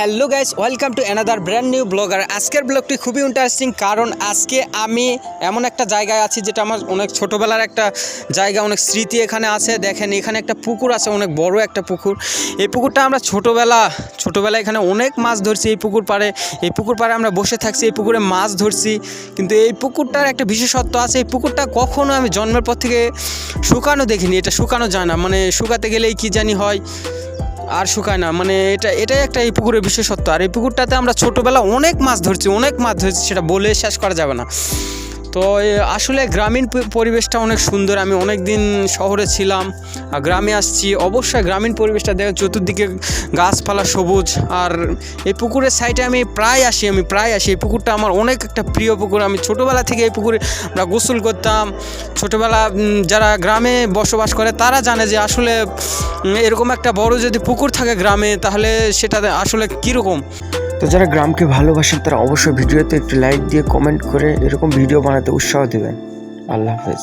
Hello guys, welcome to another brand new blogger আজকের ব্লগটি খুবই ইন্টারেস্টিং কারণ আজকে আমি এমন একটা জায়গায় আছি যেটা আমার অনেক ছোটোবেলার একটা জায়গা, অনেক স্মৃতি এখানে আছে। দেখেন, এখানে একটা পুকুর আছে, অনেক বড় একটা পুকুর। এই পুকুরটা আমরা ছোটোবেলা ছোটোবেলায় এখানে অনেক মাছ ধরছি এই পুকুর পাড়ে। এই পুকুর পাড়ে আমরা বসে থাকছি, এই পুকুরে মাছ ধরছি। কিন্তু এই পুকুরটার একটা বিশেষত্ব আছে, এই পুকুরটা কখনো আমি জন্মের পর থেকে শুকানো দেখিনি। এটা শুকানো যায় না মানে শুকাতে গেলেই কি জানি হয়। আর শুকায় না। মানে এটা, এটাই একটা এই পুকুরের বিশেষত্ব। আর এই পুকুরটাতে আমরা ছোটোবেলা অনেক মাছ ধরছি, অনেক মাছ ধরছি, সেটা বলে শেষ করা যাবে না। তো আসলে গ্রামীণ পরিবেশটা অনেক সুন্দর। আমি অনেক দিন শহরে ছিলাম, আর গ্রামে আসছি। অবশ্যই গ্রামীণ পরিবেশটা দেখে, চতুর্দিকে গাছপালা সবুজ, আর এই পুকুরের সাইডে আমি প্রায় আসি, আমি প্রায় আসি। এই পুকুরটা আমার অনেক একটা প্রিয় পুকুর। আমি ছোটোবেলা থেকে এই পুকুরে আমরা গোসল করতাম। ছোটোবেলা যারা গ্রামে বসবাস করে, তারা জানে যে আসলে এরকম একটা বড় যদি পুকুর থাকে গ্রামে, তাহলে সেটা আসলে কীরকম? তো যারা গ্রামকে ভালোবাসেন, তারা অবশ্যই ভিডিওতে একটি লাইক দিয়ে কমেন্ট করে এরকম ভিডিও বানাতে উৎসাহ দেবেন। আল্লাহ হাফেজ।